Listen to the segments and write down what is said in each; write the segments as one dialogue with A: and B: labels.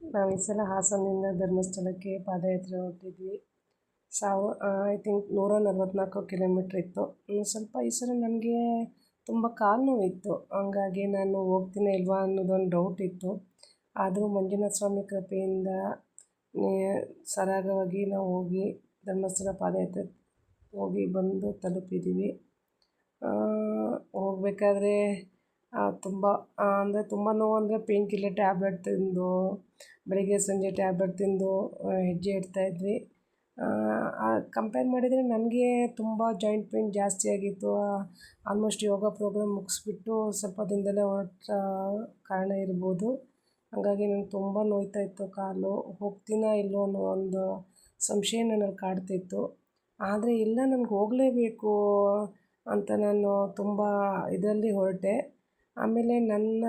A: ನಾವು ಈ ಸಲ ಹಾಸನದಿಂದ ಧರ್ಮಸ್ಥಳಕ್ಕೆ ಪಾದಯಾತ್ರೆ ಹೊರಟಿದ್ವಿ. ಸಾವ ಐ ಥಿಂಕ್ ನೂರ ನಲ್ವತ್ನಾಲ್ಕು ಕಿಲೋಮೀಟ್ರ್ ಇತ್ತು. ಸ್ವಲ್ಪ ಈ ಸಲ ನನಗೆ ತುಂಬ ಕಾಲು ನೋವಿತ್ತು. ಹಂಗಾಗಿ ನಾನು ಹೋಗ್ತೀನಿ ಇಲ್ವಾ ಅನ್ನೋದೊಂದು ಡೌಟ್ ಇತ್ತು. ಆದರೂ ಮಂಜುನಾಥ ಸ್ವಾಮಿ ಕೃಪೆಯಿಂದ ಸರಾಗವಾಗಿ ನಾವು ಹೋಗಿ ಧರ್ಮಸ್ಥಳ ಪಾದಯಾತ್ರೆ ಹೋಗಿ ಬಂದು ತಲುಪಿದ್ದೀವಿ ಹೋಗ್ಬೇಕಾದ್ರೆ ತುಂಬ ಅಂದರೆ ತುಂಬ ನೋವು ಅಂದರೆ ಪೇಯ್ನ್ ಕಿಲ್ಲರ್ ಟ್ಯಾಬ್ಲೆಟ್ ತಿಂದು, ಬೆಳಗ್ಗೆ ಸಂಜೆ ಟ್ಯಾಬ್ಲೆಟ್ ತಿಂದು ಹೆಜ್ಜೆ ಇಡ್ತಾಯಿದ್ವಿ ಕಂಪೇರ್ ಮಾಡಿದರೆ ನನಗೆ ತುಂಬ ಜಾಯಿಂಟ್ ಪೇಯ್ನ್ ಜಾಸ್ತಿ ಆಗಿತ್ತು. ಆಲ್ಮೋಸ್ಟ್ ಯೋಗ ಪ್ರೋಗ್ರಾಮ್ ಮುಗಿಸ್ಬಿಟ್ಟು ಸ್ವಲ್ಪ ದಿನದಲ್ಲೇ ಹೊರಟ ಕಾರಣ ಇರ್ಬೋದು. ಹಾಗಾಗಿ ನಂಗೆ ತುಂಬ ನೋಯ್ತಾ ಇತ್ತು ಕಾಲು. ಹೋಗ್ತೀನಾ ಇಲ್ಲೋ ಅನ್ನೋ ಒಂದು ಸಂಶಯ ನನಗೆ ಕಾಡ್ತಿತ್ತು. ಆದರೆ ಇಲ್ಲ, ನನಗೆ ಹೋಗಲೇಬೇಕು ಅಂತ ನಾನು ತುಂಬ ಇದರಲ್ಲಿ ಹೊರಟೆ. ಆಮೇಲೆ ನನ್ನ,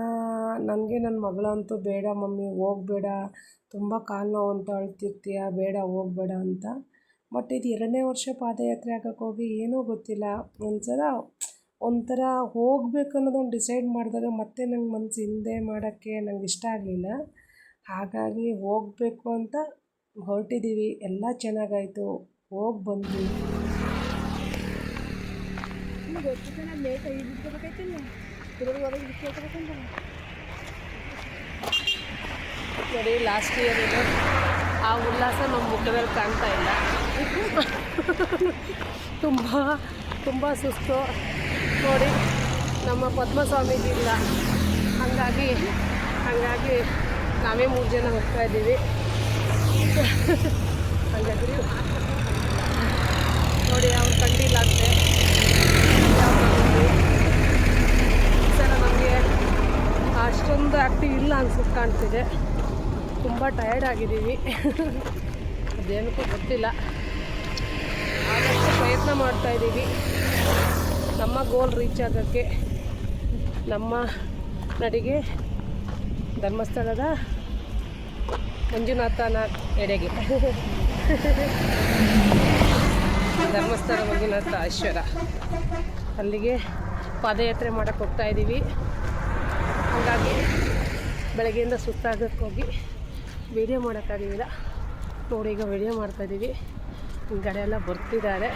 A: ನನಗೆ ನನ್ನ ಮಗಳಂತೂ ಬೇಡ ಮಮ್ಮಿ, ಹೋಗ್ಬೇಡ. ತುಂಬ ಕಾಲು ನೋವು ಅಂತ ಅಳ್ತಿರ್ತೀಯ, ಬೇಡ, ಹೋಗ್ಬೇಡ ಅಂತ. ಬಟ್ ಇದು ಎರಡನೇ ವರ್ಷ ಪಾದಯಾತ್ರೆ ಹಾಕಕ್ಕೆ ಹೋಗಿ ಏನೂ ಗೊತ್ತಿಲ್ಲ. ಒಂಥರ ಒಂಥರ ಹೋಗ್ಬೇಕು ಅನ್ನೋದೊಂದು ಡಿಸೈಡ್ ಮಾಡಿದಾಗ ಮತ್ತೆ ನಂಗೆ ಮನಸ್ಸು ಹಿಂದೆ ಮಾಡೋಕ್ಕೆ ನಂಗೆ ಇಷ್ಟ ಆಗಲಿಲ್ಲ. ಹಾಗಾಗಿ ಹೋಗಬೇಕು ಅಂತ ಹೊರಟಿದ್ದೀವಿ ಎಲ್ಲ ಚೆನ್ನಾಗಾಯಿತು. ಹೋಗಿ ಬಂದ್ವಿ. ನೋಡಿ ಲಾಸ್ಟ್ ಇಯರ್ ಇದು. ಆ ಉಲ್ಲಾಸ ನಮ್ಮ ಮುಖದಲ್ಲಿ ಕಾಣ್ತಾ ಇಲ್ಲ. ತುಂಬ ತುಂಬ ಸುಸ್ತು. ನೋಡಿ, ನಮ್ಮ ಪದ್ಮಸ್ವಾಮೀಜಿ ಇಲ್ಲ ಹಾಗಾಗಿ ಹಾಗಾಗಿ ನಾವೇ ಮೂರು ಜನ ಹೋಗ್ತಾ ಇದ್ದೀವಿ. ಹಾಗಾಗಿ. ನೋಡಿ, ಅವ್ರು ಕಂಡಿಲ್ಲ ಈ ಸಲ ನಮಗೆ ಅಷ್ಟೊಂದು ಆ್ಯಕ್ಟಿವ್ ಇಲ್ಲ ಅನ್ಸುತ್ತೆ ಕಾಣ್ತಿದೆ. ತುಂಬ ಟಯರ್ಡ್ ಆಗಿದ್ದೀವಿ. ಅದೇನಕ್ಕೂ ಗೊತ್ತಿಲ್ಲ. ಆದಷ್ಟು ಪ್ರಯತ್ನ ಮಾಡ್ತಾಯಿದ್ದೀವಿ ನಮ್ಮ ಗೋಲ್ ರೀಚ್ ಆಗೋಕ್ಕೆ ನಮ್ಮ ನಡಿಗೆ ಧರ್ಮಸ್ಥಳದ ಮಂಜುನಾಥನ ಎಡೆಗೆ. ಧರ್ಮಸ್ಥಳ ಮಂಜುನಾಥ ಐಶ್ವರ್ಯ ಅಲ್ಲಿಗೆ ಪಾದಯಾತ್ರೆ ಮಾಡೋಕ್ಕೆ ಹೋಗ್ತಾ ಇದ್ದೀವಿ. ಹಾಗಾಗಿ ಬೆಳಗ್ಗೆಯಿಂದ ಸುತ್ತಾಗಕ್ಕೆ ಹೋಗಿ ವೀಡಿಯೋ ಮಾಡೋಕ್ಕಾಗಲಿಲ್ಲ. ನೋಡಿ ಈಗ ವೀಡಿಯೋ ಮಾಡ್ತಾಯಿದ್ದೀವಿ ಗಾಡಿ ಎಲ್ಲ ಬರ್ತಿದ್ದಾರೆ.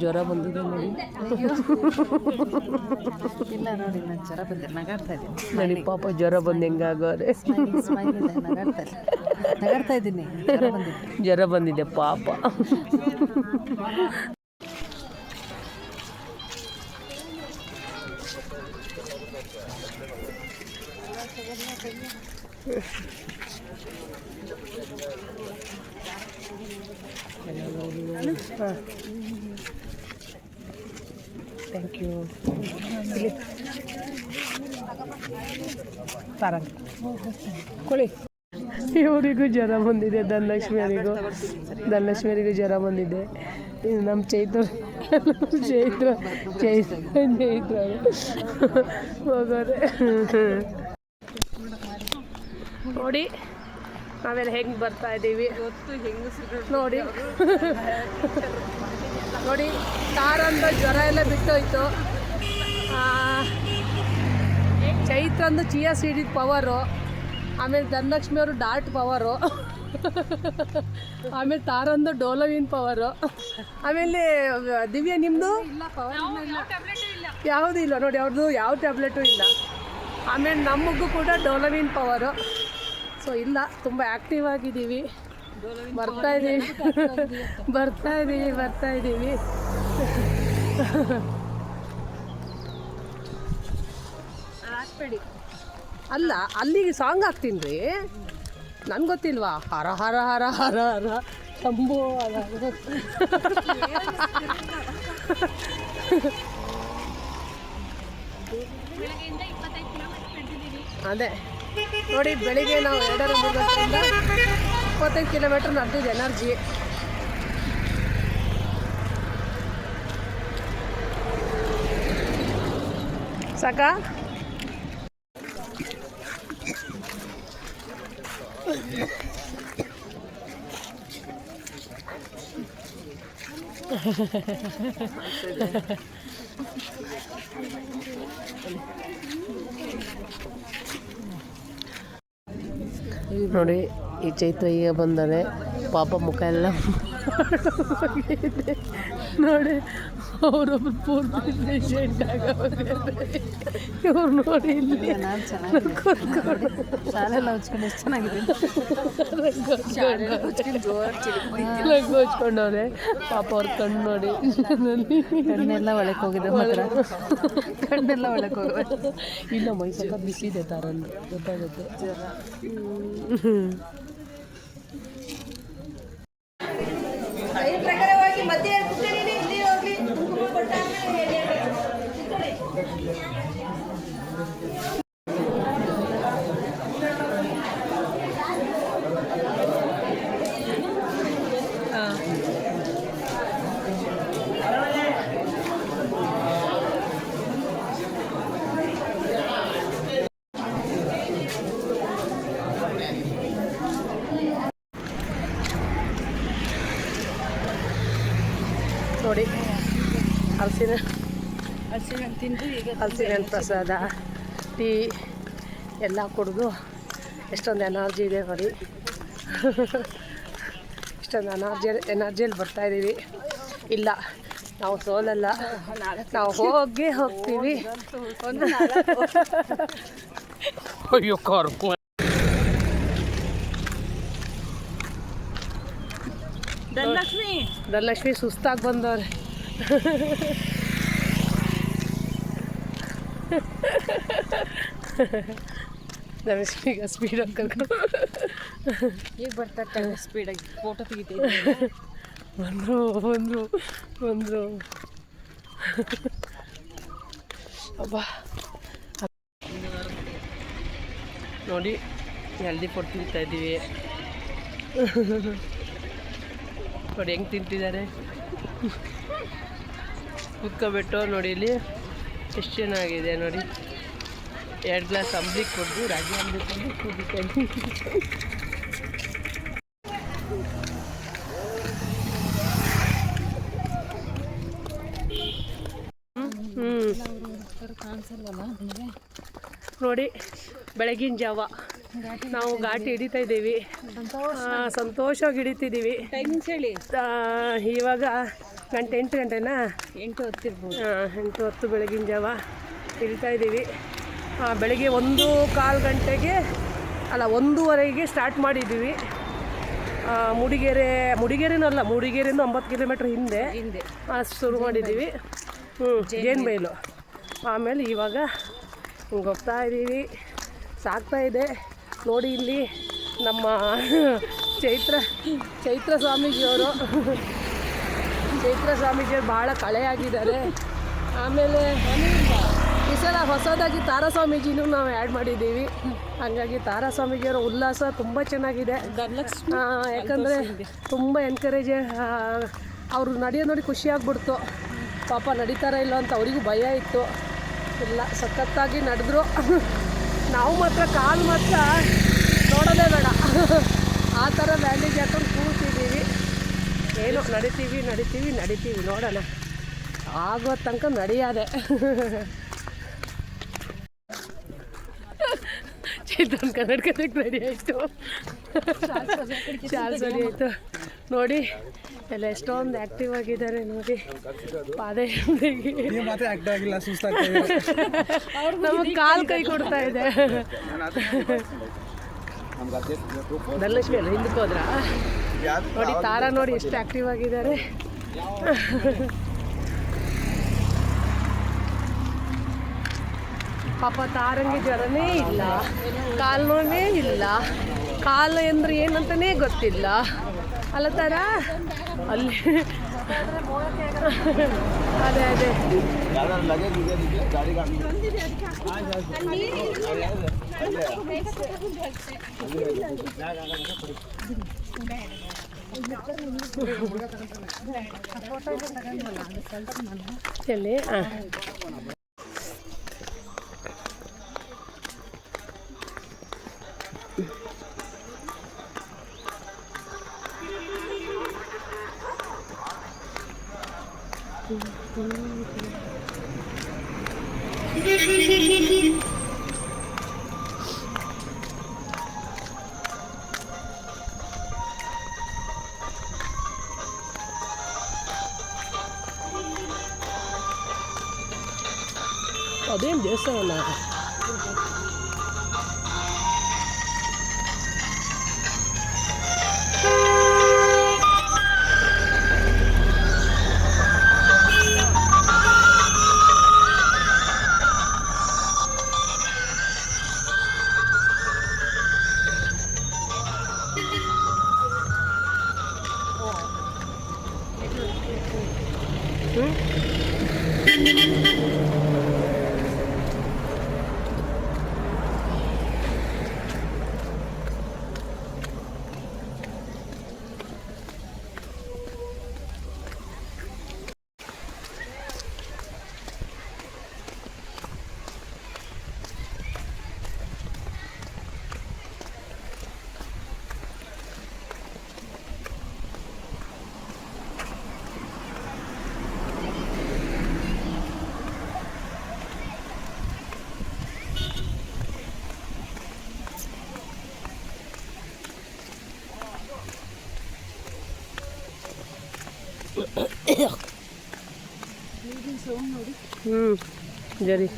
A: ಜ್ವರ ಬಂದಿದೆ ನೋಡಿ.
B: ಇಲ್ಲ ನೋಡಿ ನಾನು ಜ್ವರ ಬಂದೆ ನಗಾಡ್ತಾ ಇದ್ದೀನಿ.
A: ನೋಡಿ ಪಾಪ ಜ್ವರ ಬಂದು ಹೆಂಗಾಗೋರೆ
B: ನಗಾಡ್ತಾ ಇದ್ದೀನಿ ಜ್ವರ ಬಂದಿದೆ.
A: ಜ್ವರ ಬಂದಿದೆ ಪಾಪ. ಥ್ಯಾಂಕ್ ಯು ತಾರಂಗ್ ಕೊಳಿ ಇವರಿಗೂ ಜ್ವರ ಬಂದಿದೆ ಧನಲಕ್ಷ್ಮಿಯವರಿಗೂ ಧನಲಕ್ಷ್ಮಿಯವರಿಗೂ ಜ್ವರ ಬಂದಿದೆ. ಇದು ನಮ್ಮ ಚೈತ್ರ ಚೈತ್ರ ಚೈತ್ರ ಚೈತ್ರ. ಹೋಗೋರೆ ನೋಡಿ. ನಾವೆಲ್ಲ ಹೆಂಗೆ ಬರ್ತಾ ಇದ್ದೀವಿ ನೋಡಿ. ನೋಡಿ ತಾರಂದ ಜ್ವರ ಎಲ್ಲ ಬಿಟ್ಟೋಯ್ತು. ಆ, ಚೈತ್ರಂದು ಚಿಯಾ ಸೀಡಿದ ಪವರು ಆಮೇಲೆ ಧನಲಕ್ಷ್ಮಿ ಅವರು ಡಾರ್ಟ್ ಪವರು ಆಮೇಲೆ ತಾರಂದು ಡೋಲವಿನ್ ಪವರು ಆಮೇಲೆ ದಿವ್ಯ ನಿಮ್ಮದು ಯಾವುದೂ ಇಲ್ಲ ನೋಡಿ ಅವ್ರದ್ದು ಯಾವ ಟ್ಯಾಬ್ಲೆಟು ಇಲ್ಲ. ಆಮೇಲೆ ನಮಗೂ ಕೂಡ ಡೋಲವಿನ್ ಪವರು ಸೊ ಇಲ್ಲ ತುಂಬ ಆಕ್ಟಿವ್ ಆಗಿದ್ದೀವಿ. ಬರ್ತಾ ಇದ್ದೀವಿ ಬರ್ತಾ ಇದ್ದೀವಿ ಬರ್ತಾ ಇದ್ದೀವಿ ಅಲ್ಲ ಅಲ್ಲಿಗೆ ಸಾಂಗ್ ಹಾಕ್ತೀನಿ ರೀ. ನನ್ಗೆ ಗೊತ್ತಿಲ್ವಾ? ಹರ ಹರ ಹರ ಹರ ಹರ ಶಂಭೋ ಹರ ಹರ. ಅದೇ. ನೋಡಿ ಬೆಳಿಗ್ಗೆ ನಾವು ಎರಡರ ಮೂರು ಗಂಟೆಯಿಂದ ಇಪ್ಪತ್ತೈದು ಕಿಲೋಮೀಟ್ರ್ ನಡೆದಿದ್ದು ಎನರ್ಜಿ ಸಾಕಾ? ನೋಡಿ ಈ ಚೈತ್ರ ಈಗ ಬಂದಾನೆ ಪಾಪ ಮುಖ ಎಲ್ಲ. ನೋಡಿ ಅವರೊಬ್ರು ಪೂರ್ತಿ ಪೇಷಂಟ್ ಇವ್ರು ನೋಡಿ ಇಲ್ಲಿ.
B: ನಾನು ಚೆನ್ನಾಗಿದೆ ಶಾಲೆಲ್ಲ ಹಚ್ಕೊಂಡು ಎಷ್ಟು ಚೆನ್ನಾಗಿದೆ
A: ಲಂಗ ಹಚ್ಕೊಂಡವ್ರೆ. ಪಾಪ ಅವ್ರ ಕಣ್ಣು ನೋಡಿ.
B: ಕಣ್ಣೆಲ್ಲ ಒಳಕ್ಕೆ ಹೋಗಿದೆ ಮಾತ್ರ. ಕಣ್ಣೆಲ್ಲ ಒಳಕ್ಕೆ ಹೋಗಿದೆ.
A: ಇಲ್ಲ ಮೈ ಬಿಸಿದೆ ಬಿಸಿ ಇದೆ ತಾರಂದು ಗೊತ್ತಾಗುತ್ತೆ.
C: ಪ್ರಕಾರವಾಗಿ ಮಧ್ಯೆ
A: ನೋಡಿ. ಹಲಸಿನ
B: ಹಲಸಿನ ತಿಂದು ಈಗ
A: ಹಲಸಿನ ಪ್ರಸಾದ ಟೀ ಎಲ್ಲ ಕುಡಿದು ಎಷ್ಟೊಂದು ಎನರ್ಜಿ ಇದೆ ನೋಡಿ. ಇಷ್ಟೊಂದು ಎನರ್ಜಿ ಎನರ್ಜಿಯಲ್ಲಿ ಬರ್ತಾ ಇದ್ದೀವಿ. ಇಲ್ಲ ನಾವು ಸೋಲಲ್ಲ. ನಾವು ಹೋಗಿ ಹೋಗ್ತೀವಿ. ಅಯ್ಯೋ ಕಾರ್ಪು
B: ಧನಲಕ್ಷ್ಮಿ.
A: ಧನಲಕ್ಷ್ಮಿ ಸುಸ್ತಾಗಿ ಬಂದವ್ರೆ. ಧನಲಕ್ಷ್ಮಿಗೆ ಸ್ಪೀಡಾಗಿ ಕರ್ಕೊಂಡು
B: ಈಗ ಬರ್ತಾ ಸ್ಪೀಡಾಗಿ ಫೋಟೋ ತೆಗಿತೀವಿ
A: ಬಂದರು ಬಂದರು ಬಂದರು. ಅಬ್ಬಾ. ನೋಡಿ ಹೆಲ್ದಿ ಫುಡ್ ತಿಂತಾ ಇದ್ದೀವಿ ನೋಡಿ ಹೆಂಗೆ ತಿಂತಿದ್ದಾರೆ. ಕುತ್ಕೊಬಿಟ್ಟು ನೋಡಿ ಇಲ್ಲಿ ಎಷ್ಟು ಚೆನ್ನಾಗಿದೆ ನೋಡಿ. ಎರಡು ಗ್ಲಾಸ್ ಅಂಬ್ಲಿ ಕೊಡ್ದು, ರಾಗಿ ಅಂಬಲಿ ಕೊಟ್ಟು ಕುಡಿತಾ ಹ್ಞೂ ನೋಡಿ ಬೆಳಗಿನ ಜಾವ. ನಾವು ಘಾಟಿ ಹಿಡಿತಾ ಇದ್ದೀವಿ. ಸಂತೋಷವಾಗಿ ಹಿಡಿತಿದ್ದೀವಿ.
B: ಟೈಮಿಂಗ್ಸ್ ಹೇಳಿ.
A: ಆ, ಇವಾಗ ಗಂಟೆ ಎಂಟು ಗಂಟೆನಾ?
B: ಎಂಟು ಹತ್ತಿರ್ಬೋದು.
A: ಹಾಂ ಎಂಟು ಹತ್ತು ಬೆಳಗಿನ ಜಾವ ಹಿಡಿತಾ ಇದ್ದೀವಿ. ಆ, ಬೆಳಗ್ಗೆ ಒಂದು ಕಾಲು ಗಂಟೆಗೆ ಅಲ್ಲ ಒಂದೂವರೆಗೆ ಸ್ಟಾರ್ಟ್ ಮಾಡಿದ್ದೀವಿ. ಆ, ಮೂಡಿಗೆರೆ ಮೂಡಿಗೆರೆನೂ ಅಲ್ಲ ಮೂಡಿಗೆರೆಯಿಂದ ಒಂಬತ್ತು ಕಿಲೋಮೀಟ್ರ್ ಹಿಂದೆ
B: ಹಿಂದೆ.
A: ಆ, ಶುರು ಮಾಡಿದ್ದೀವಿ. ಹ್ಞೂ ಜೇನುಬೈಲು ಆಮೇಲೆ ಇವಾಗ ಹಿಂಗೆ ಹೋಗ್ತಾ ಇದ್ದೀವಿ. ಸಾಕ್ತಾ ಇದೆ. ನೋಡಿ ಇಲ್ಲಿ ನಮ್ಮ ಚೈತ್ರ ಚೈತ್ರ ಸ್ವಾಮೀಜಿಯವರು. ಚೈತ್ರ ಸ್ವಾಮೀಜಿಯವರು ಭಾಳ ಕಳೆಯಾಗಿದ್ದಾರೆ. ಆಮೇಲೆ ಈ ಸಲ ಹೊಸದಾಗಿ ತಾರಾ ಸ್ವಾಮೀಜಿನೂ ನಾವು ಆ್ಯಡ್ ಮಾಡಿದ್ದೀವಿ. ಹಾಗಾಗಿ ತಾರಾ ಸ್ವಾಮೀಜಿಯವರ ಉಲ್ಲಾಸ ತುಂಬ ಚೆನ್ನಾಗಿದೆ. ಯಾಕಂದರೆ ತುಂಬ ಎನ್ಕರೇಜ್ ಅವರು ನಡೆಯೋ ನೋಡಿ ಖುಷಿಯಾಗ್ಬಿಡ್ತು ಪಾಪ ನಡೀತಾರ ಇಲ್ಲ ಅಂತ ಅವರಿಗೂ ಭಯ ಇತ್ತು. ಇಲ್ಲ ಸಖತ್ತಾಗಿ ನಡೆದ್ರು. ನಾವು ಮಾತ್ರ ಕಾಲು ಮಾತ್ರ ನೋಡೋದೇ ಬೇಡ. ಆ ಥರ ಬ್ಯಾಂಡೇಜ್ ಹಾಕೊಂಡು ಕೂತಿದ್ದೀವಿ. ಏನು ನಡಿತೀವಿ ನಡಿತೀವಿ ನಡಿತೀವಿ ನೋಡೋಣ. ಆಗೋ ತನಕ ನಡೆಯದೆ. ಚಿತ್ರನ್ ಕನ್ನಡಕದಕ್ಕೆ ರೆಡಿ ಆಯಿತು ಚಾರ್ಜ್ ಸರಿ ಆಯಿತು. ನೋಡಿ ಎಲ್ಲ ಎಷ್ಟೊಂದು ಆಕ್ಟಿವ್ ಆಗಿದ್ದಾರೆ ನೋಡಿ. ಪಾದಯಾತ್ರೆಗೆ
D: ನೀವು ಮಾತ್ರ ಆಕ್ಟಿವ್ ಆಗಿಲ್ಲ ಸುಸ್ತಾಗ್ತಾ
A: ನಮಗೆ ಕಾಲು ಕೈ ಕೊಡ್ತಾ ಇದೆ. ಧನಲಕ್ಷ್ಮಿ ಅಲ್ಲ ಹಿಂದಕ್ಕೆ ಹೋದ್ರಾ ನೋಡಿ ತಾರಾ ನೋಡಿ ಎಷ್ಟು ಆಕ್ಟಿವ್ ಆಗಿದ್ದಾರೆ. ಪಾಪ ತಾರಂಗಿ ಜ್ವರನೇ ಇಲ್ಲ. ಕಾಲು ನೋವೇ ಇಲ್ಲ. ಕಾಲು ಅಂದ್ರೆ ಏನಂತನೇ ಗೊತ್ತಿಲ್ಲ. ಅಲ್ಲ ತಾರ? ಅಲ್ಲಿ ಅದೇ ಅದೇ. ಎಲ್ಲಿ ಹಾಂ ಹ್ಞೂ ಜರಿ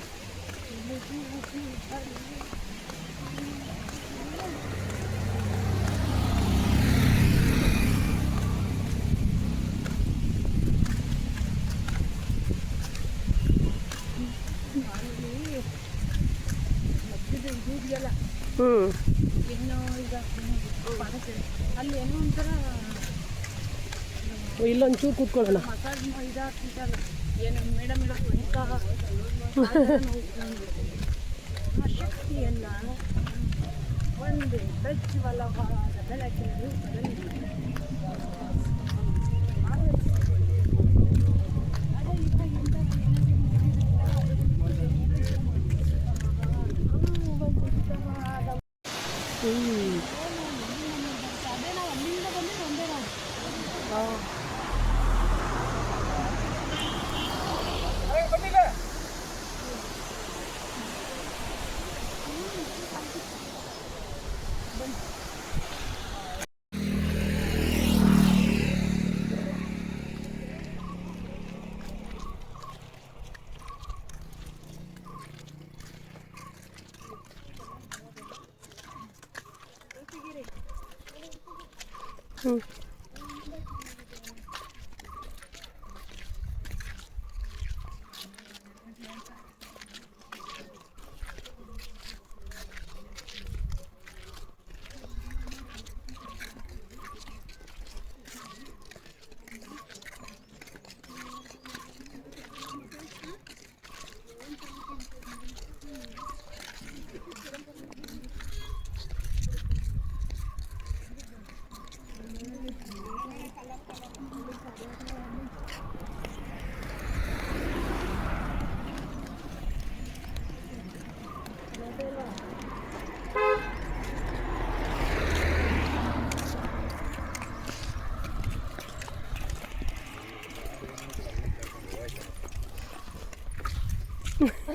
A: ಹ್ಞೂ ಇಲ್ಲೊಂದು ಚೂರು ಕೂತ್ಕೊಳ್ಳೋಣ.
C: ಶಕ್ತಿಯನ್ನ ಒಂದು ಪ್ರಜ್ವಲವಾದ ಬೆಳಕಿನ ರೂಪದಲ್ಲಿ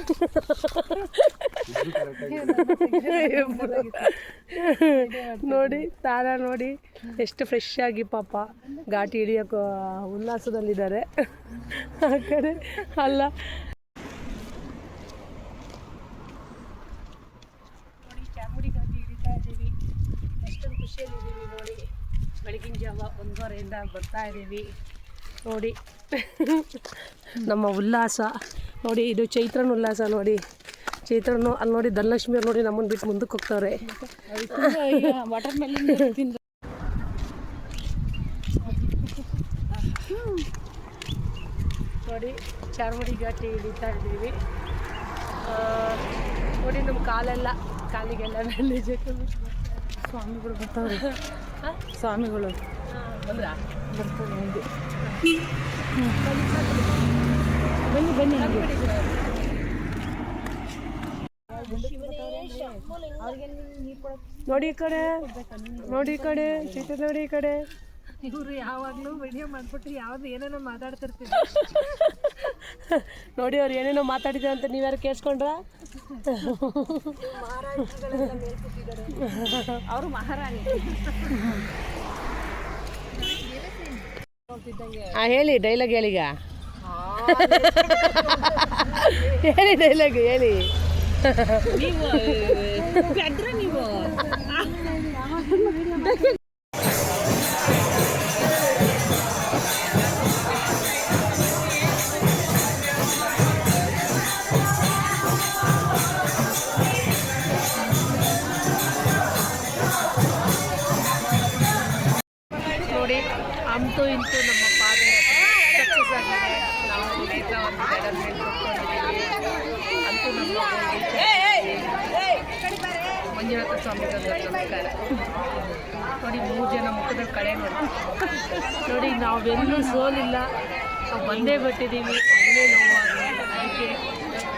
A: ನೋಡಿ, ತಾರ ನೋಡಿ, ಎಷ್ಟು ಫ್ರೆಶ್ ಆಗಿ ಪಾಪ ಘಾಟಿ ಹಿಡಿಯೋಕೆ ಉಲ್ಲಾಸದಲ್ಲಿದ್ದಾರೆ. ಆ ಕಡೆ ಅಲ್ಲ. ನೋಡಿ. ಬೆಳಗಿನ ಜಾವ ಒಂದೂವರೆಯಿಂದ ಬರ್ತಾ ಇದ್ದೀವಿ. ನೋಡಿ. ನಮ್ಮ ಉಲ್ಲಾಸ. ನೋಡಿ ಇದು ಚೈತ್ರನ ಉಲ್ಲಾಸ ನೋಡಿ. ಚೈತ್ರನು ಅಲ್ಲಿ ನೋಡಿ ಧನಲಕ್ಷ್ಮಿ ಅವ್ರು ನೋಡಿ ನಮ್ಮನ್ನು ಬಿಟ್ಟು ಮುಂದಕ್ಕೆ ಹೋಗ್ತಾವ್ರೆ. ನೋಡಿ ಚಾರ್ಮಡಿ ಘಾಟಿ ಇಳಿತಾ ಇದ್ದೀವಿ. ನೋಡಿ ನಮ್ಮ ಕಾಲೆಲ್ಲ ಕಾಲಿಗೆಲ್ಲ
B: ಸ್ವಾಮಿಗಳು ಬರ್ತಾವ್ರಿ. ಸ್ವಾಮಿಗಳು. ಬನ್ನಿ ಬನ್ನಿ
A: ನೋಡಿ ಈ ಕಡೆ ನೋಡಿ ಈ ಕಡೆ ಚಿತ್ರ ನೋಡಿ ಈ ಕಡೆ.
B: ಇವರು ಯಾವಾಗಲೂ ವಿಡಿಯೋ ಮಾಡ್ಬಿಟ್ಟು ಯಾವ್ದು ಏನೇನೋ ಮಾತಾಡ್ತಿರ್ತೀವಿ.
A: ನೋಡಿ ಅವ್ರು ಏನೇನೋ ಮಾತಾಡಿದ್ರು ಅಂತ ನೀವ್ಯಾರು ಕೇಳಿಸ್ಕೊಂಡ್ರ?
B: ಅವರು ಮಹಾರಾಣಿ.
A: ಹಾಂ ಹೇಳಿ ಡೈಲಾಗ್ ಹೇಳೀಗ? ಹೇಳಿ ಡೈಲಾಗ್ ಹೇಳಿ.
B: ನೀವು ನೀವು.
A: ನಮಸ್ಕಾರ ನೋಡಿ ಮೂರು ಜನ ಮುಖದಲ್ಲಿ ಕಳೆ ನೋಡಿ ನೋಡಿ ನಾವೆಲ್ಲೂ ಸೋಲಿಲ್ಲ. ನಾವು ಬಂದೇ ಬಟ್ಟಿದ್ದೀವಿ. ಏನೇ ನೋವು ಅದಕ್ಕೆ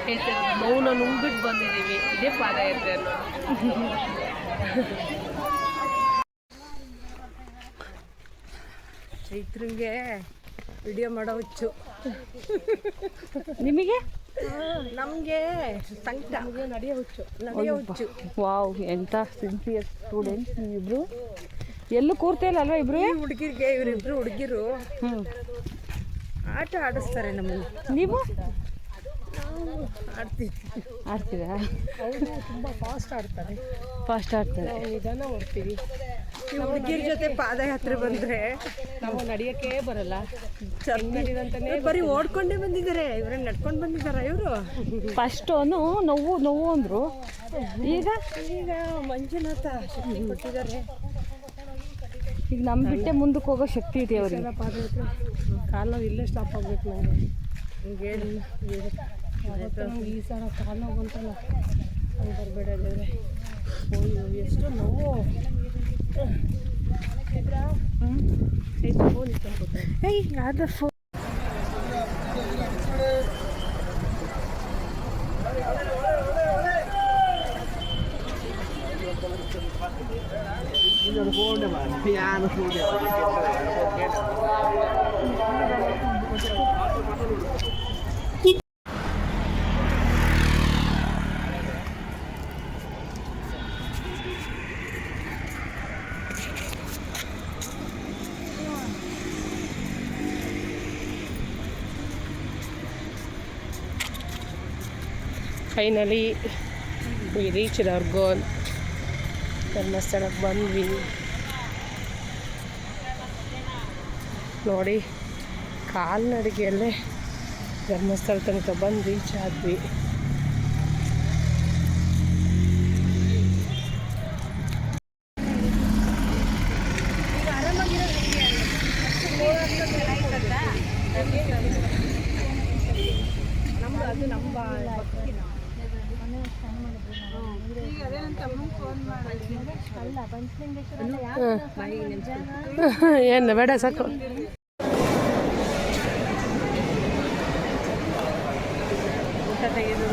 A: ಹೇಳ್ತೇವೆ ನೋವನ್ನ ನುಂಗ್ಬಿಟ್ಟು ಬಂದಿದ್ದೀವಿ. ಇದೇ ಪಾದಯಾತ್ರೆ ಇರ್ತದೆ
B: ಚೈತ್ರಂಗೆ ವಿಡಿಯೋ ಮಾಡೋ ಹುಚ್ಚು.
A: ನಿಮಗೆ?
B: ನಮಗೆ ಸಂಕಟ.
A: ನಡೆಯೋ ಹುಚ್ಚು
B: ನಡೆಯೋ ಹುಚ್ಚು
E: ವಾವ್ ಎಂತ ಸಿನ್ಸಿಯರ್ ಸ್ಟೂಡೆಂಟ್ ನೀವಿಬ್ರು ಎಲ್ಲೂ ಕೂರ್ತಿಲ್ಲ ಅಲ್ವಾ ಇಬ್ರು?
B: ಹುಡುಗಿರ್ಗೆ ಇವರಿಬ್ರು ಹುಡುಗಿರು ಆಟ ಆಡಿಸ್ತಾರೆ ನಮ್ಮನ್ನು
E: ನೀವು? ಆಡ್ತೀರಾ?
A: ಅವರು ತುಂಬ ಫಾಸ್ಟ್ ಆಡ್ತಾರೆ.
E: ಫಾಸ್ಟ್ ಆಡ್ತಾರೆ.
A: ನಾವು ನಿಧಾನ ಓಡ್ತೀವಿ.
B: ಈ ಹುಡುಗಿರ ಜೊತೆ ಪಾದಯಾತ್ರೆ ಬಂದ್ರೆ
A: ನಾವು ನಡೆಯೋಕ್ಕೆ ಬರಲ್ಲ.
B: ಚರ್ನಿ ಬರೀ ಓಡ್ಕೊಂಡೇ ಬಂದಿದ್ದಾರೆ. ಇವ್ರೇ ನಡ್ಕೊಂಡು ಬಂದಿದ್ದಾರೆ ಇವರು?
E: ಫಸ್ಟು ನೋವು ನೋವು ಅಂದರು. ಈಗ?
B: ಈಗ ಮಂಜುನಾಥ ಶಕ್ತಿ ಕೊಟ್ಟಿದ್ದಾರೆ.
E: ಈಗ ನಮ್ಮ ಬಿಟ್ಟೆ ಮುಂದಕ್ಕೆ ಹೋಗೋ ಶಕ್ತಿ ಇದೆ ಅವ್ರಿಗೆ.
A: ಪಾದಯಾತ್ರೆ. ಕಾಲು ಇಲ್ಲೇ ಸ್ಟಾಪ್ ಆಗ್ಬೇಕು ನನಗೆ
B: ಹಿಂಗೆ ಹೇಳಿ.
A: ಈ ಸಲ ಕಾಲು ನೋವು ಬಂತಲ್ಲ ಹಂಗೆ ಬರಬೇಡ ದೇವ್ರೆ ಅಯ್ಯೋ ಎಷ್ಟು ನೋವು. ಚೈತ್ರ ಚೈತ್ರ ಫೋನ್ ಇಟ್ಕೊಂಡು
E: ಏಯ್, ಅದು ಫೋ
A: finally we reach our goal ಧರ್ಮಸ್ಥಳಕ್ಕೆ ಬಂದ್ವಿ ನೋಡಿ ಕಾಲ್ನಡಿಗೆಯಲ್ಲೇ ಧರ್ಮಸ್ಥಳ ತನಕ ಬಂದು ರೀಚ್ ಆದ್ವಿ. ಏನು ಬೇಡ ಸಾಕು.
B: ತೆಗೆದು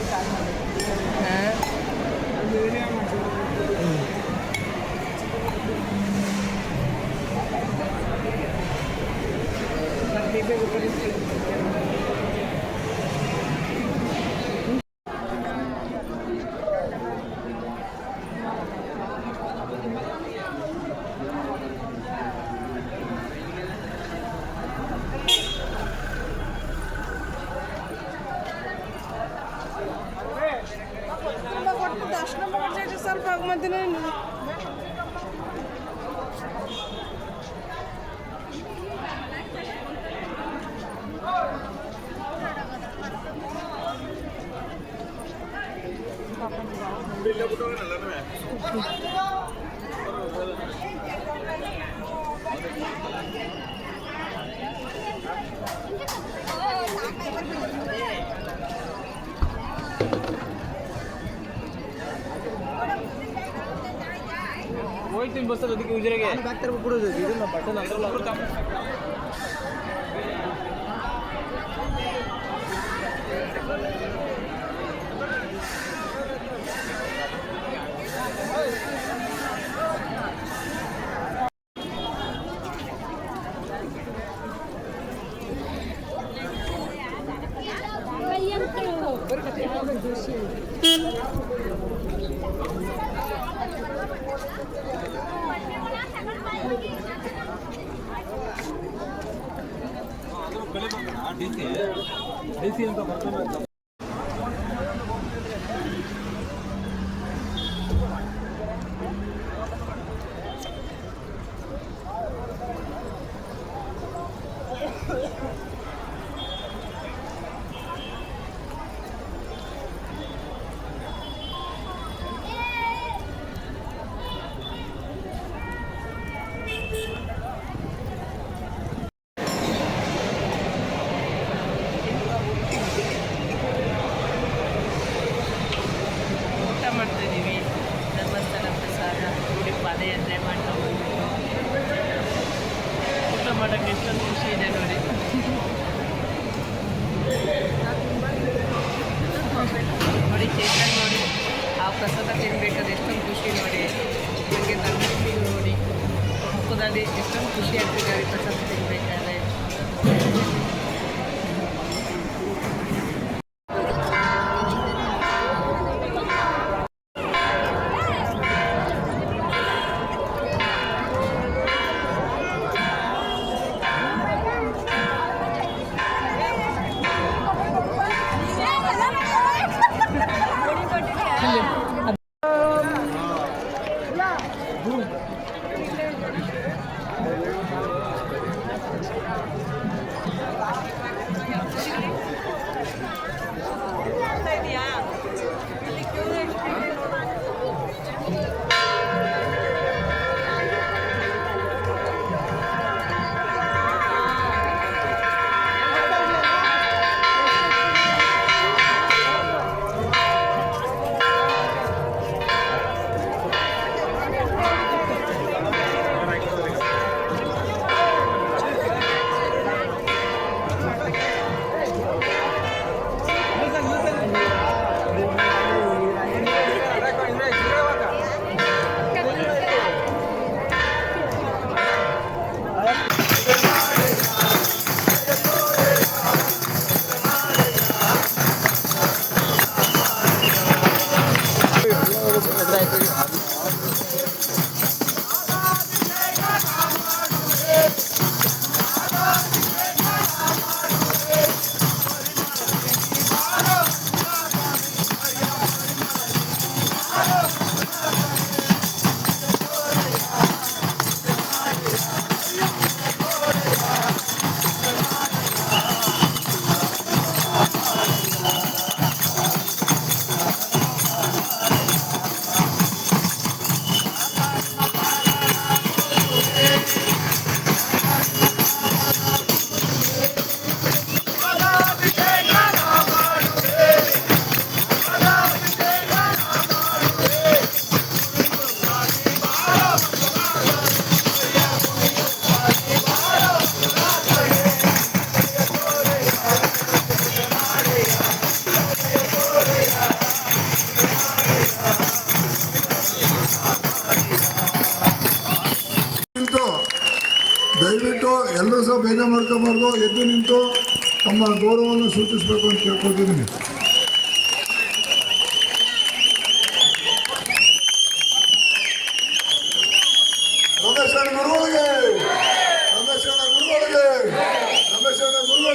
E: आणि बॅग तर
A: पुढे जायची ना पटकन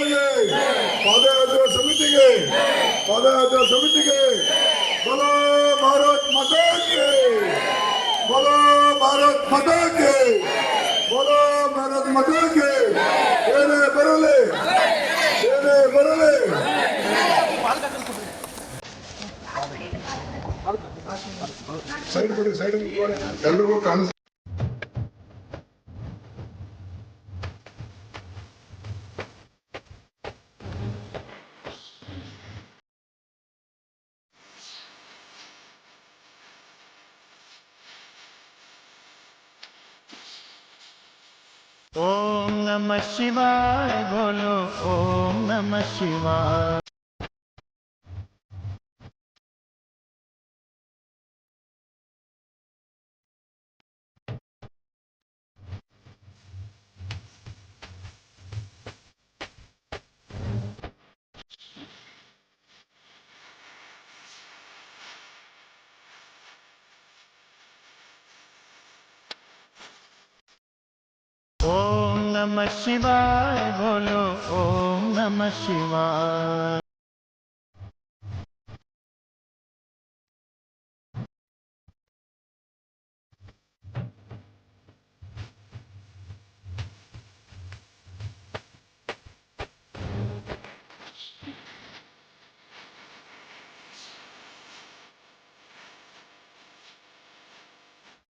A: ಸರ್ಕಾರಗಳಿಗೆ ಪಾದಯಾತ್ರಾ
F: ಸಮಿತಿಗೆ ಪಾದಯಾತ್ರಾ ಸಮಿತಿಗೆ ಬಲ ಭಾರತ್ ಮತಕ್ಕೆ ಬಲ ಭಾರತ್ ಮತಕ್ಕೆ ಬಲ ಭಾರತ್ ಮತಕ್ಕೆ ಏನೇ ಬರಲಿ ಏನೇ ಬರಲಿ. ಸೈಡ್ ಕೊಡಿ, ಸೈಡ್ ಎಲ್ಲರಿಗೂ ಕಾಣಿಸ್
G: शिवाय बोलो ओम नमः शिवाय नमः शिवाय बोलो ओम नमः शिवाय।